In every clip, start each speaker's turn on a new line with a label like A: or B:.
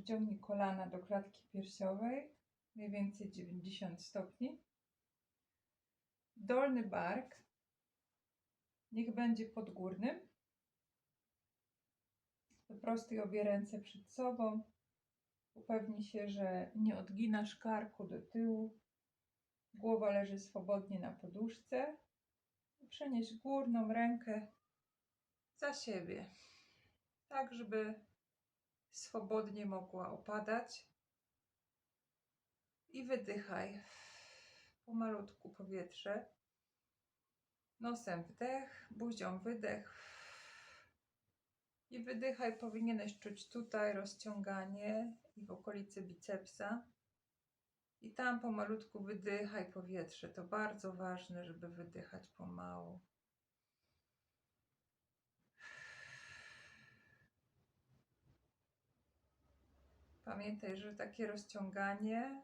A: Dociągnij kolana do klatki piersiowej, mniej więcej 90 stopni. Dolny bark niech będzie pod górnym. Wyprostuj obie ręce przed sobą. Upewnij się, że nie odginasz karku do tyłu. Głowa leży swobodnie na poduszce. Przenieś górną rękę za siebie, tak żeby swobodnie mogła opadać. I wydychaj pomalutku powietrze. Nosem wdech, buzią wydech. I wydychaj, powinieneś czuć tutaj rozciąganie i w okolicy bicepsa. I tam pomalutku wydychaj powietrze. To bardzo ważne, żeby wydychać pomału. Pamiętaj, że takie rozciąganie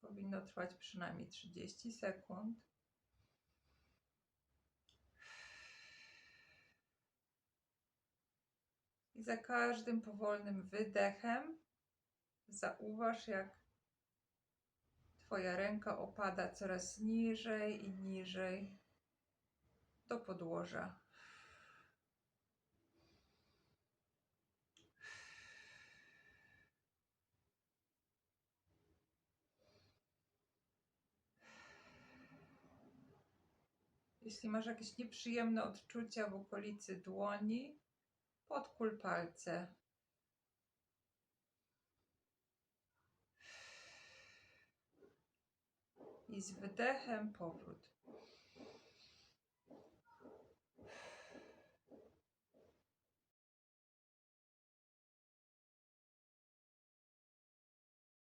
A: powinno trwać przynajmniej 30 sekund. I za każdym powolnym wydechem zauważ, jak Twoja ręka opada coraz niżej i niżej do podłoża. Jeśli masz jakieś nieprzyjemne odczucia w okolicy dłoni, podkól palce. I z wydechem powrót.